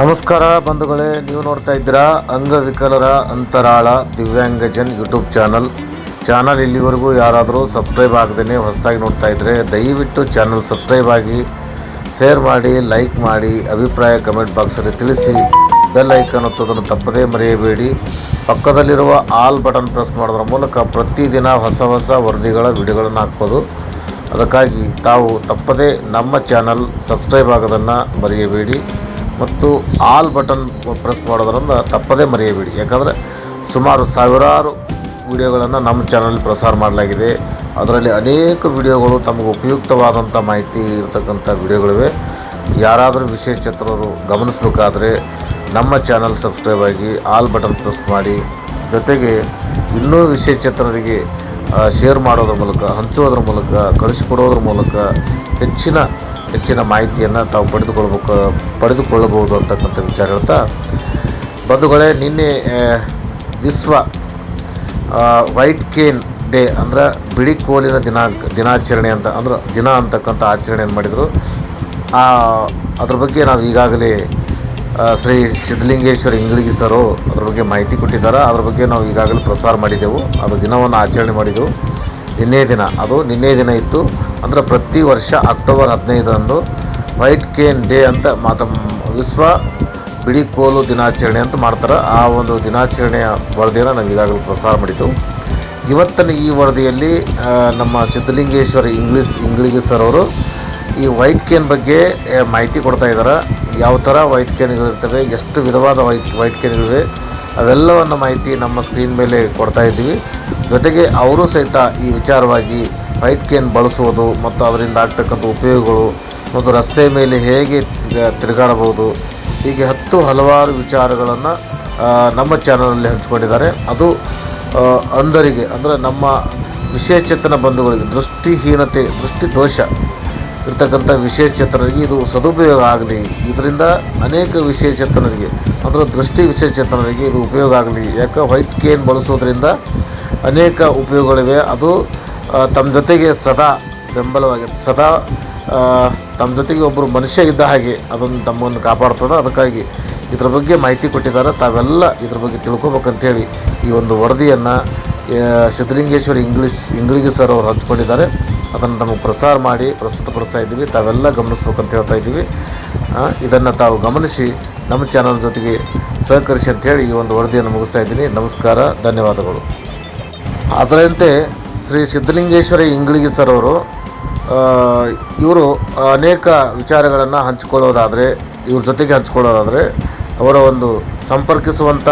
ನಮಸ್ಕಾರ ಬಂಧುಗಳೇ, ನೀವು ನೋಡ್ತಾ ಇದ್ದೀರಾ ಅಂಗವಿಕಲರ ಅಂತರಾಳ ದಿವ್ಯಾಂಗಜನ್ ಯೂಟ್ಯೂಬ್ ಚಾನಲ್. ಚಾನಲ್ ಇಲ್ಲಿವರೆಗೂ ಯಾರಾದರೂ ಸಬ್ಸ್ಕ್ರೈಬ್ ಆಗದೇ ಹೊಸದಾಗಿ ನೋಡ್ತಾ ಇದ್ದರೆ ದಯವಿಟ್ಟು ಚಾನಲ್ ಸಬ್ಸ್ಕ್ರೈಬ್ ಆಗಿ, ಶೇರ್ ಮಾಡಿ, ಲೈಕ್ ಮಾಡಿ, ಅಭಿಪ್ರಾಯ ಕಮೆಂಟ್ ಬಾಕ್ಸಲ್ಲಿ ತಿಳಿಸಿ, ಬೆಲ್ ಐಕಾನ್ ಒತ್ತೋದನ್ನು ತಪ್ಪದೇ ಮರೆಯಬೇಡಿ. ಪಕ್ಕದಲ್ಲಿರುವ ಆಲ್ ಬಟನ್ ಪ್ರೆಸ್ ಮಾಡೋದ್ರ ಮೂಲಕ ಪ್ರತಿದಿನ ಹೊಸ ಹೊಸ ವರದಿಗಳ ವಿಡಿಯೋಗಳನ್ನು ಹಾಕ್ಬೋದು. ಅದಕ್ಕಾಗಿ ತಾವು ತಪ್ಪದೇ ನಮ್ಮ ಚಾನಲ್ ಸಬ್ಸ್ಕ್ರೈಬ್ ಆಗೋದನ್ನು ಮರೆಯಬೇಡಿ. ಮತ್ತು ಆಲ್ ಬಟನ್ ಪ್ರೆಸ್ ಮಾಡೋದರಿಂದ ತಪ್ಪದೇ ಮರೆಯಬೇಡಿ. ಯಾಕಂದರೆ ಸುಮಾರು ಸಾವಿರಾರು ವಿಡಿಯೋಗಳನ್ನು ನಮ್ಮ ಚಾನಲ್ ಪ್ರಸಾರ ಮಾಡಲಾಗಿದೆ. ಅದರಲ್ಲಿ ಅನೇಕ ವಿಡಿಯೋಗಳು ತಮಗೆ ಉಪಯುಕ್ತವಾದಂಥ ಮಾಹಿತಿ ಇರತಕ್ಕಂಥ ವಿಡಿಯೋಗಳಿವೆ. ಯಾರಾದರೂ ವಿಶೇಷ ವಿಶೇಷಚೇತನರು ಗಮನಿಸಬೇಕಾದ್ರೆ ನಮ್ಮ ಚಾನಲ್ ಸಬ್ಸ್ಕ್ರೈಬ್ ಆಗಿ ಆಲ್ ಬಟನ್ ಪ್ರೆಸ್ ಮಾಡಿ. ಜೊತೆಗೆ ಇನ್ನೂ ವಿಶೇಷಚೇತನರಿಗೆ ಶೇರ್ ಮಾಡೋದ್ರ ಮೂಲಕ ಹಂಚೋದ್ರ ಮೂಲಕ, ಕಳಿಸಿಕೊಡೋದ್ರ ಮೂಲಕ ಹೆಚ್ಚಿನ ಹೆಚ್ಚಿನ ಮಾಹಿತಿಯನ್ನು ತಾವು ಪಡೆದುಕೊಳ್ಬೇಕು ಪಡೆದುಕೊಳ್ಳಬಹುದು ಅಂತಕ್ಕಂಥ ವಿಚಾರ ಹೇಳ್ತಾ ಬಂಧುಗಳೇ ನಿನ್ನೆ ವಿಶ್ವ ವೈಟ್ ಕೇನ್ ಡೇ ಅಂದ್ರೆ ಬಿಳಿ ಕೋಲಿನ ದಿನಾಂಕ ದಿನಾಚರಣೆ ಅಂತ ಅಂದ್ರೆ ದಿನ ಅಂತಕ್ಕಂಥ ಆಚರಣೆಯನ್ನು ಮಾಡಿದರು ಆ, ಅದ್ರ ಬಗ್ಗೆ ನಾವು ಈಗಾಗಲೇ ಶ್ರೀ ಸಿದ್ಧಲಿಂಗೇಶ್ವರ ಇಂಗ್ಳಿಗಿ ಸರು ಅದ್ರ ಬಗ್ಗೆ ಮಾಹಿತಿ ಕೊಟ್ಟಿದ್ದಾರೆ ಅದ್ರ ಬಗ್ಗೆ ನಾವು ಈಗಾಗಲೇ ಪ್ರಸಾರ ಮಾಡಿದ್ದೆವು ಅದು ದಿನವನ್ನು ಆಚರಣೆ ಮಾಡಿದೆವು ನಿನ್ನೆ ದಿನ ಅದು ನಿನ್ನೆ ದಿನ ಇತ್ತು ಅಂದರೆ ಪ್ರತಿ ವರ್ಷ ಅಕ್ಟೋಬರ್ ಹದಿನೈದರಂದು ವೈಟ್ ಕೇನ್ ಡೇ ಅಂತ ಮಾತ ವಿಶ್ವ ಬಿಡಿ ಕೋಲು ದಿನಾಚರಣೆ ಅಂತ ಮಾಡ್ತಾರೆ. ಆ ಒಂದು ದಿನಾಚರಣೆಯ ವರದಿಯನ್ನು ನಾವು ಈಗಾಗಲೇ ಪ್ರಸಾರ ಮಾಡಿದ್ದೆವು. ಇವತ್ತಿನ ಈ ವರದಿಯಲ್ಲಿ ನಮ್ಮ ಸಿದ್ಧಲಿಂಗೇಶ್ವರ ಇಂಗ್ಲೀಷ್ ಇಂಗ್ಲಿಗೆ ಸರ್ ಅವರು ಈ ವೈಟ್ ಕೇನ್ ಬಗ್ಗೆ ಮಾಹಿತಿ ಕೊಡ್ತಾ ಇದ್ದಾರೆ ಯಾವ ಥರ ವೈಟ್ ಕೇನ್ಗಳಿರ್ತವೆ ಎಷ್ಟು ವಿಧವಾದ ವೈಟ್ ವೈಟ್ ಕೇನ್ಗಳಿವೆ, ಅವೆಲ್ಲವನ್ನು ಮಾಹಿತಿ ನಮ್ಮ ಸ್ಕ್ರೀನ್ ಮೇಲೆ ಕೊಡ್ತಾ ಇದ್ದೀವಿ. ಜೊತೆಗೆ ಅವರು ಸಹಿತ ಈ ವಿಚಾರವಾಗಿ ವೈಟ್ ಕೇನ್ ಬಳಸುವುದು ಮತ್ತು ಅದರಿಂದ ಆಗ್ತಕ್ಕಂಥ ಉಪಯೋಗಗಳು ಮತ್ತು ರಸ್ತೆ ಮೇಲೆ ಹೇಗೆ ತಿರ್ಗಾ- ತಿರುಗಾಡಬಹುದು. ಹೀಗೆ ಹತ್ತು ಹಲವಾರು ವಿಚಾರಗಳನ್ನು ನಮ್ಮ ಚಾನಲಲ್ಲಿ ಹಂಚಿಕೊಂಡಿದ್ದಾರೆ. ಅದು ಅಂಧರಿಗೆ, ಅಂದರೆ ನಮ್ಮ ವಿಶೇಷಚೇತನ ಬಂಧುಗಳಿಗೆ, ದೃಷ್ಟಿಹೀನತೆ ದೃಷ್ಟಿ ದೋಷ ಇರ್ತಕ್ಕಂಥ ವಿಶೇಷಚೇತನರಿಗೆ ಇದು ಸದುಪಯೋಗ ಆಗಲಿ. ಇದರಿಂದ ಅನೇಕ ವಿಶೇಷಚೇತನರಿಗೆ, ಅಂದರೆ ದೃಷ್ಟಿ ವಿಶೇಷಚೇತನರಿಗೆ ಇದು ಉಪಯೋಗ ಆಗಲಿ. ಯಾಕೆ? ವೈಟ್ ಕೇನ್ ಬಳಸೋದ್ರಿಂದ ಅನೇಕ ಉಪಯೋಗಗಳಿವೆ. ಅದು ತಮ್ಮ ಜೊತೆಗೆ ಸದಾ ಬೆಂಬಲವಾಗಿತ್ತು ಸದಾ ತಮ್ಮ ಜೊತೆಗೆ ಒಬ್ಬರು ಮನುಷ್ಯ ಇದ್ದ ಹಾಗೆ ಅದನ್ನು ತಮ್ಮನ್ನು ಕಾಪಾಡ್ತದೆ. ಅದಕ್ಕಾಗಿ ಇದ್ರ ಬಗ್ಗೆ ಮಾಹಿತಿ ಕೊಟ್ಟಿದ್ದಾರೆ. ತಾವೆಲ್ಲ ಇದ್ರ ಬಗ್ಗೆ ತಿಳ್ಕೊಬೇಕಂತೇಳಿ ಈ ಒಂದು ವರದಿಯನ್ನು ಸಿದ್ಧಲಿಂಗೇಶ್ವರಿ ಇಂಗ್ಲೀಷ್ ಇಂಗ್ಳಿಗೆ ಸರ್ ಅವರು ಹಂಚ್ಕೊಂಡಿದ್ದಾರೆ. ಅದನ್ನು ನಮಗೆ ಪ್ರಸಾರ ಮಾಡಿ ಪ್ರಸ್ತುತಪಡಿಸ್ತಾ ಇದ್ದೀವಿ. ತಾವೆಲ್ಲ ಗಮನಿಸ್ಬೇಕಂತ ಹೇಳ್ತಾ ಇದ್ದೀವಿ. ಇದನ್ನು ತಾವು ಗಮನಿಸಿ ನಮ್ಮ ಚಾನಲ್ ಜೊತೆಗೆ ಸಹಕರಿಸಿ ಅಂತೇಳಿ ಈ ಒಂದು ವರದಿಯನ್ನು ಮುಗಿಸ್ತಾ ಇದ್ದೀನಿ. ನಮಸ್ಕಾರ, ಧನ್ಯವಾದಗಳು. ಅದರಂತೆ ಶ್ರೀ ಸಿದ್ಧಲಿಂಗೇಶ್ವರಿ ಇಂಗ್ಳಿಗಿ ಸರ್ ಅವರು ಇವರು ಅನೇಕ ವಿಚಾರಗಳನ್ನು ಹಂಚಿಕೊಳ್ಳೋದಾದರೆ, ಇವ್ರ ಜೊತೆಗೆ ಹಂಚ್ಕೊಳ್ಳೋದಾದರೆ, ಅವರ ಒಂದು ಸಂಪರ್ಕಿಸುವಂಥ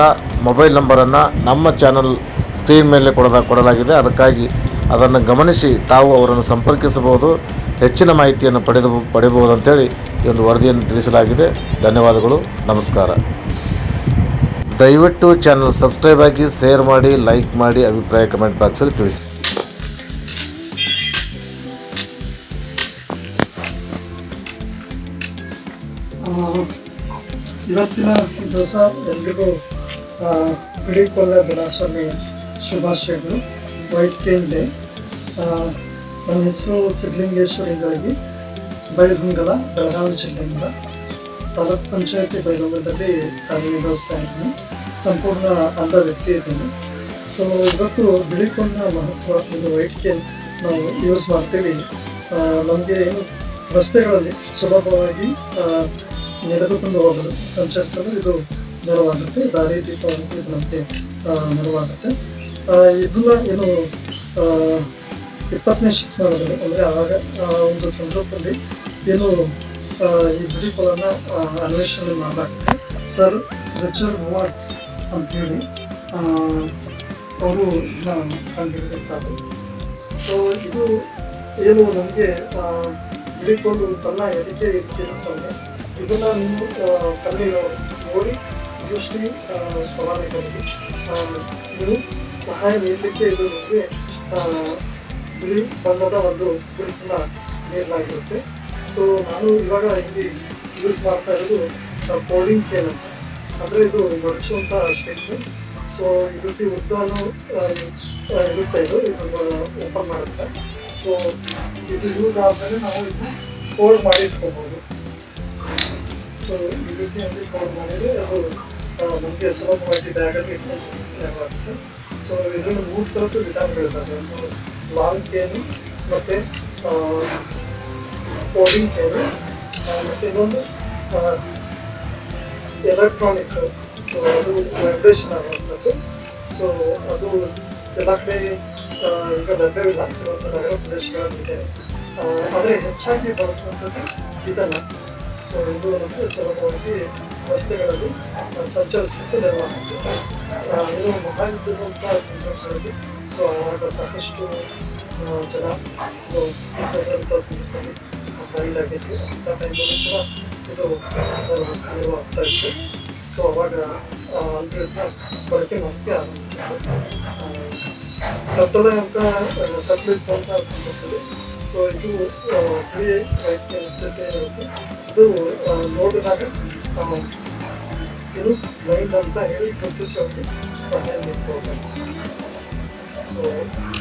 ಮೊಬೈಲ್ ನಂಬರನ್ನು ನಮ್ಮ ಚಾನಲ್ ಸ್ಕ್ರೀನ್ ಮೇಲೆ ಕೊಡದ, ಕೊಡಲಾಗಿದೆ. ಅದಕ್ಕಾಗಿ ಅದನ್ನು ಗಮನಿಸಿ ತಾವು ಅವರನ್ನು ಸಂಪರ್ಕಿಸಬಹುದು, ಹೆಚ್ಚಿನ ಮಾಹಿತಿಯನ್ನು ಪಡೆದು, ಪಡೆಯಬಹುದು ಅಂತೇಳಿ ಈ ಒಂದು ವರದಿಯನ್ನು ತಿಳಿಸಲಾಗಿದೆ. ಧನ್ಯವಾದಗಳು, ನಮಸ್ಕಾರ. ದಯವಿಟ್ಟು ಚಾನಲ್ ಸಬ್ಸ್ಕ್ರೈಬ್ ಆಗಿ, ಶೇರ್ ಮಾಡಿ, ಲೈಕ್ ಮಾಡಿ, ಅಭಿಪ್ರಾಯ ಕಮೆಂಟ್ ಬಾಕ್ಸಲ್ಲಿ ತಿಳಿಸಿ. ಇವತ್ತಿನ ದಿವಸ ಎಲ್ರಿಗೂ ಕೊಲ್ಲ ದಿನಾಚರಣೆ ಶುಭಾಶಯಗಳು. ವೈಟ್ ಕೇನ್ ಡೇ ನನ್ನ ಹೆಸರು ಸಿದ್ಧಲಿಂಗೇಶ್ವರಿಗಾಗಿ ಬೈಲಹೊಂಗಲ ಬೆಳಗಾವಿ ಜಿಲ್ಲೆಯಿಂದ ತಾಲೂಕ್ ಪಂಚಾಯತಿ ಬೈಲಹೊಂಗಲದಲ್ಲಿ ಕಾರ್ಯನಿರ್ವಹಿಸ್ತಾ ಇದ್ದೀನಿ. ಸಂಪೂರ್ಣ ಅಂಧ ವ್ಯಕ್ತಿ ಇದ್ದೀನಿ. ಸೊ ಇವತ್ತು ಬಿಳಿ ಕೊಲ್ಲ ಮಹತ್ವ ಇದು ವೈಟ್ ಕೇನ್ ನಾವು ಯೂಸ್ ಮಾಡ್ತೀವಿ. ನಮಗೆ ರಸ್ತೆಗಳಲ್ಲಿ ಸುಲಭವಾಗಿ ನಡೆದುಕೊಂಡು ಹೋಗಲು ಸಂಚರಿಸಲು ಇದು ನೆರವಾಗುತ್ತೆ. ದಾರಿ ದೀಪವಾಗಿ ಇದು ನಮಗೆ ನೆರವಾಗುತ್ತೆ. ಇದನ್ನ ಏನು ಇಪ್ಪತ್ತನೇ ಶತಮಾನದಲ್ಲಿ ಅಂದರೆ ಆಗ ಒಂದು ಸಂದರ್ಭದಲ್ಲಿ ಏನು ಈ ಫಲನ ಅನ್ವೇಷಣೆ ಮಾಡಲಾಗುತ್ತೆ. ಸರ್ ರಿಚರ್ಡ್ ವಾಟ್ ಅಂತೇಳಿ ಅವರು ಇದನ್ನ ಕಂಡುಹಿಡಿದಿರ್ತಾರೆ ಸೊ, ಇದು ಏನು ನಮಗೆ ಹಿಡಿಕೊಂಡು ತನ್ನ ಎದಕ್ಕೆ ಇರುತ್ತಂದ್ರೆ ಇದನ್ನ ನೀವು ಆ, ಕಣ್ಣಿನ ನೋಡಿ ಆ, ಸವಾಲಿಗಳಿಗೆ ನೀವು ಸಹಾಯ ನೀಡಲಿಕ್ಕೆ ಇದು ನಿಮಗೆ ಬಿಳಿ ಬಣ್ಣದ ಒಂದು ಗುರುತನ್ನ ನೀಡಲಾಗಿರುತ್ತೆ. ಸೊ ನಾನು ಇವಾಗ ಇಲ್ಲಿ ಯೂಸ್ ಮಾಡ್ತಾ ಇರೋದು ಕೋಡಿಂಗ್ ಕೇನ್ ಅಂತ. ಅಂದರೆ ಇದು ಮಡಚುವಂಥ ಸ್ಟೇಟ್ಮೆಂಟ್ ಸೊ ಇದಕ್ಕೆ ಉದ್ದನು ಇರುತ್ತೆ ಇದು ಇದನ್ನು ಓಪನ್ ಮಾಡುತ್ತೆ. ಸೊ ಇದು ಯೂಸ್ ಆದಮೇಲೆ ನಾವು ಇದನ್ನ ಫೋಲ್ಡ್ ಮಾಡಿ ಇಟ್ಕೋಬಹುದು ಸೊ ಈ ರೀತಿ ಕವರ್ ಮಾಡಿದರೆ ಅದು ನಮಗೆ ಸುಲಭವಾಗಿ ಬ್ಯಾಗಲ್ಲಿ ಇಟ್ಕೊಂಡು ಸೊ ಇದರಲ್ಲಿ ಮೂರು ಥರದ್ದು ವಿಧಾನಗಳಿದ್ದಾವೆ ಒಂದು ಲಾಂಗ್ ಚೇನು ಮತ್ತು ಫೋಲ್ಡಿಂಗ್ ಚೇನು ಮತ್ತು ಇನ್ನೊಂದು ಎಲೆಕ್ಟ್ರಾನಿಕ್ ಸೊ ಅದು ವೈಬ್ರೇಷನ್ ಆಗುವಂಥದ್ದು. ಸೊ ಅದು ಎಲ್ಲ ಕಡೆ ಈಗ ಲಭ್ಯವಿಲ್ಲ. ಕೆಲವೊಂದು ನಗರ ಪ್ರದೇಶಗಳಲ್ಲಿದೆ ಆದರೆ ಹೆಚ್ಚಾಗಿ ಬಳಸುವಂಥದ್ದು ಇದನ್ನು. ಸೊ ಇದು ನಮಗೆ ಸುಲಭವಾಗಿ ರಸ್ತೆಗಳಲ್ಲಿ ಸಂಚರಿಸಲಿಕ್ಕೆ ನೆರವಾಗುತ್ತೆ ಆ, ಇದು ಮಹಾಯುದ್ಧದಂಥ ಸಂದರ್ಭಗಳಲ್ಲಿ ಸೊ ಆವಾಗ ಸಾಕಷ್ಟು ಆ, ಜನ ಇದು ಯುದ್ಧದಂಥ ಸಂದರ್ಭದಲ್ಲಿ ಬಯಲಾಗಿತ್ತು ಅಂಥ ಟೈಮಲ್ಲಿ ಕೂಡ ಇದು ನೆರವಾಗ್ತಾ ಇತ್ತು ಸೊ ಅವಾಗ ಅದರಿಂದ ಬಳಕೆ ಮಾಡೋಕ್ಕೆ ಆರಂಭಿಸಿತ್ತು ಆ, ಕತ್ತಲೆ ಅಂತ ಕತ್ತಲಿದ್ದಂಥ ಸಂದರ್ಭದಲ್ಲಿ ಸೊ ಇದು ಬಿಳಿ ಜೊತೆ ಇದು ನೋಡಿದಾಗ ಇದು ಬ್ಲೈಂಡ್ ಅಂತ ಹೇಳಿ ಗುರುತಿಸೋಕೆ ಸಹಾಯ ನೀಡ್ಬೋದು ಸೊ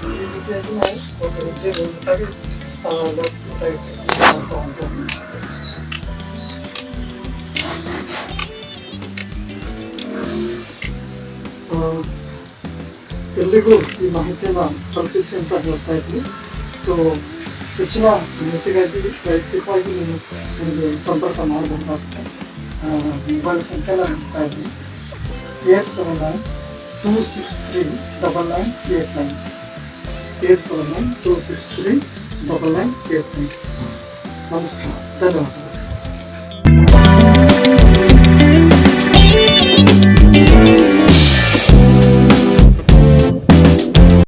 ಈ ರೀತಿಯಾಗಿ ನಾವು ಒಂದು ಹೆಜ್ಜೆ ಮುಂದಾಗಿ ಅಂತ. ಆ, ಎಲ್ರಿಗೂ ಈ ಮಾಹಿತಿಯನ್ನು ತಲುಪಿಸಿ ಅಂತ ಹೇಳ್ತಾ ಇದ್ವಿ ಸೊ ಹೆಚ್ಚಿನ ಮಾಹಿತಿಗಾಗಿ ವೈಯಕ್ತಿಕವಾಗಿ ನೀವು ನಿಮಗೆ ಸಂಪರ್ಕ ಮಾಡಬಹುದಾಗುತ್ತೆ ಮೊಬೈಲ್ ಸಂಖ್ಯೆನ ನೀಡ್ತಾ ಇದ್ವಿ eight seven nine two six three double nine eight nine eight seven nine two six three double nine eight nine ನಮಸ್ಕಾರ ಧನ್ಯವಾದಗಳು